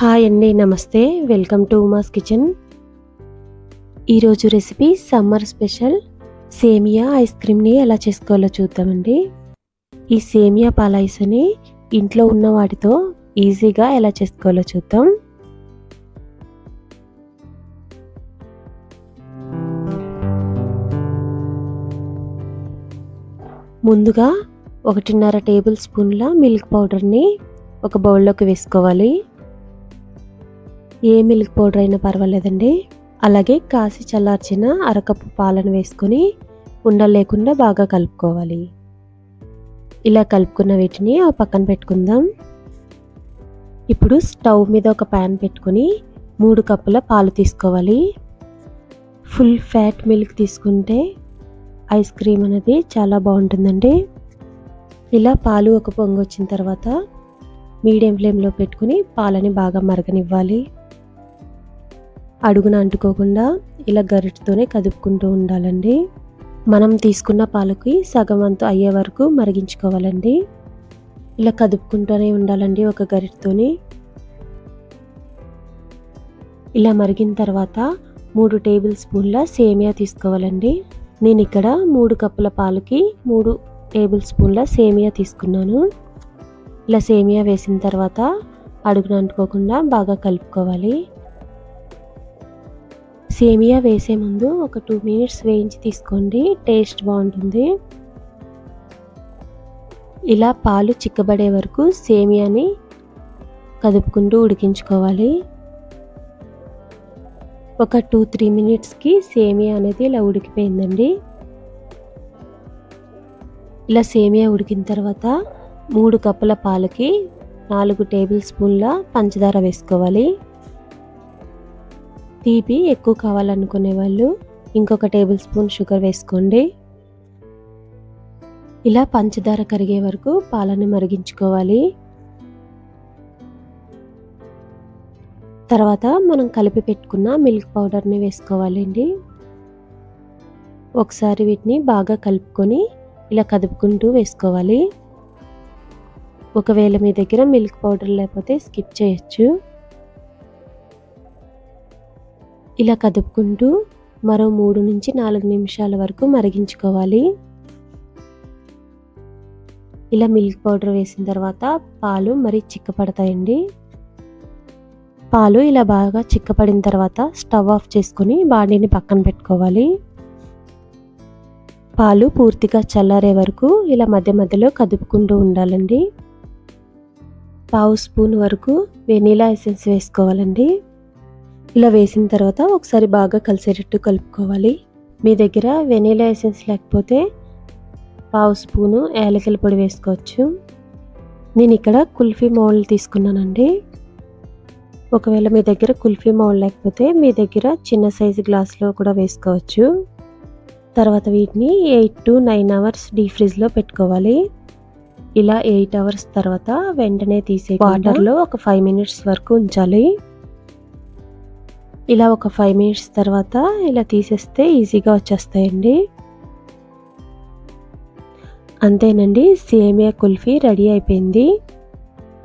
Hi అండి నమస్తే. Welcome to Uma's kitchen. ఈరోజు రెసిపీ సమ్మర్ స్పెషల్. సేమియా ఐస్ క్రీమ్ని ఎలా చేసుకోవాలో చూద్దామండి. ఈ సేమియా పాలైస్ని ఇంట్లో ఉన్న వాటితో ఈజీగా ఎలా చేసుకోవాలో చూద్దాం. ముందుగా ఒకటిన్నర టేబుల్ స్పూన్ల మిల్క్ పౌడర్ని ఒక బౌల్లోకి వేసుకోవాలి. ఏ మిల్క్ పౌడర్ అయినా పర్వాలేదండి. అలాగే కాసి చల్లార్చిన అరకప్పు పాలను వేసుకొని ఉండలు లేకుండా బాగా కలుపుకోవాలి. ఇలా కలుపుకున్న వీటిని ఆ పక్కన పెట్టుకుందాం. ఇప్పుడు స్టవ్ మీద ఒక ప్యాన్ పెట్టుకొని మూడు కప్పుల పాలు తీసుకోవాలి. ఫుల్ ఫ్యాట్ మిల్క్ తీసుకుంటే ఐస్ క్రీమ్ అనేది చాలా బాగుంటుందండి. ఇలా పాలు ఒక పొంగు వచ్చిన తర్వాత మీడియం ఫ్లేమ్లో పెట్టుకుని పాలని బాగా మరగనివ్వాలి. అడుగున అంటుకోకుండా ఇలా గరిటతోనే కదుపుకుంటూ ఉండాలండి. మనం తీసుకున్న పాలకి సగం అంత అయ్యే వరకు మరిగించుకోవాలండి. ఇలా కదుపుకుంటూనే ఉండాలండి ఒక గరిటతోని. ఇలా మరిగిన తర్వాత మూడు టేబుల్ స్పూన్ల సేమియా తీసుకోవాలండి. నేను ఇక్కడ మూడు కప్పుల పాలకి మూడు టేబుల్ స్పూన్ల సేమియా తీసుకున్నాను. ఇలా సేమియా వేసిన తర్వాత అడుగున అంటుకోకుండా బాగా కలుపుకోవాలి. సేమియా వేసే ముందు ఒక టూ మినిట్స్ వేయించి తీసుకోండి. టేస్ట్ బాగుంటుంది. ఇలా పాలు చిక్కబడే వరకు సేమియాని కదుపుకుంటూ ఉడికించుకోవాలి. ఒక టూ త్రీ మినిట్స్కి సేమియా అనేది ఇలా ఉడికిపోయిందండి. ఇలా సేమియా ఉడికిన తర్వాత మూడు కప్పుల పాలకి నాలుగు టేబుల్ స్పూన్ల పంచదార వేసుకోవాలి. తీపి ఎక్కువ కావాలనుకునే వాళ్ళు ఇంకొక టేబుల్ స్పూన్ షుగర్ వేసుకోండి. ఇలా పంచదార కరిగే వరకు పాలని మరిగించుకోవాలి. తర్వాత మనం కలిపి పెట్టుకున్న మిల్క్ పౌడర్ని వేసుకోవాలండి. ఒకసారి వీటిని బాగా కలుపుకొని ఇలా కదుపుకుంటూ వేసుకోవాలి. ఒకవేళ మీ దగ్గర మిల్క్ పౌడర్ లేకపోతే స్కిప్ చేయొచ్చు. ఇలా కదుపుకుంటూ మరో మూడు నుంచి నాలుగు నిమిషాల వరకు మరిగించుకోవాలి. ఇలా మిల్క్ పౌడర్ వేసిన తర్వాత పాలు మరీ చిక్కపడతాయండి. పాలు ఇలా బాగా చిక్కపడిన తర్వాత స్టవ్ ఆఫ్ చేసుకొని బాడీని పక్కన పెట్టుకోవాలి. పాలు పూర్తిగా చల్లారే వరకు ఇలా మధ్య మధ్యలో కదుపుకుంటూ ఉండాలండి. పావు స్పూన్ వరకు వెనీలా ఎసెన్స్ వేసుకోవాలండి. ఇలా వేసిన తర్వాత ఒకసారి బాగా కలిసేటట్టు కలుపుకోవాలి. మీ దగ్గర వెనీలా ఎసెన్స్ లేకపోతే పావు స్పూను యాలకుల పొడి వేసుకోవచ్చు. నేను ఇక్కడ కుల్ఫీ మౌల్డ్ తీసుకున్నానండి. ఒకవేళ మీ దగ్గర కుల్ఫీ మౌల్డ్ లేకపోతే మీ దగ్గర చిన్న సైజు గ్లాస్లో కూడా వేసుకోవచ్చు. తర్వాత వీటిని ఎయిట్ టు నైన్ అవర్స్ డీ ఫ్రిడ్జ్లో పెట్టుకోవాలి. ఇలా ఎయిట్ అవర్స్ తర్వాత వెంటనే తీసే వాటర్లో ఒక ఫైవ్ మినిట్స్ వరకు ఉంచాలి. ఇలా ఒక ఫైవ్ మినిట్స్ తర్వాత ఇలా తీసేస్తే ఈజీగా వచ్చేస్తాయండి. అంతేనండి సేమియా కుల్ఫీ రెడీ అయిపోయింది.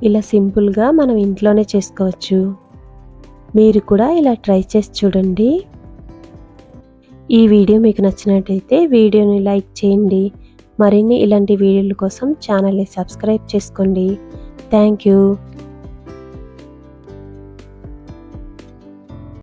ఇలా సింపుల్గా మనం ఇంట్లోనే చేసుకోవచ్చు. మీరు కూడా ఇలా ట్రై చేసి చూడండి. ఈ వీడియో మీకు నచ్చినట్టయితే వీడియోని లైక్ చేయండి. మరిన్ని ఇలాంటి వీడియోల కోసం ఛానల్ని సబ్స్క్రైబ్ చేసుకోండి. Thank you.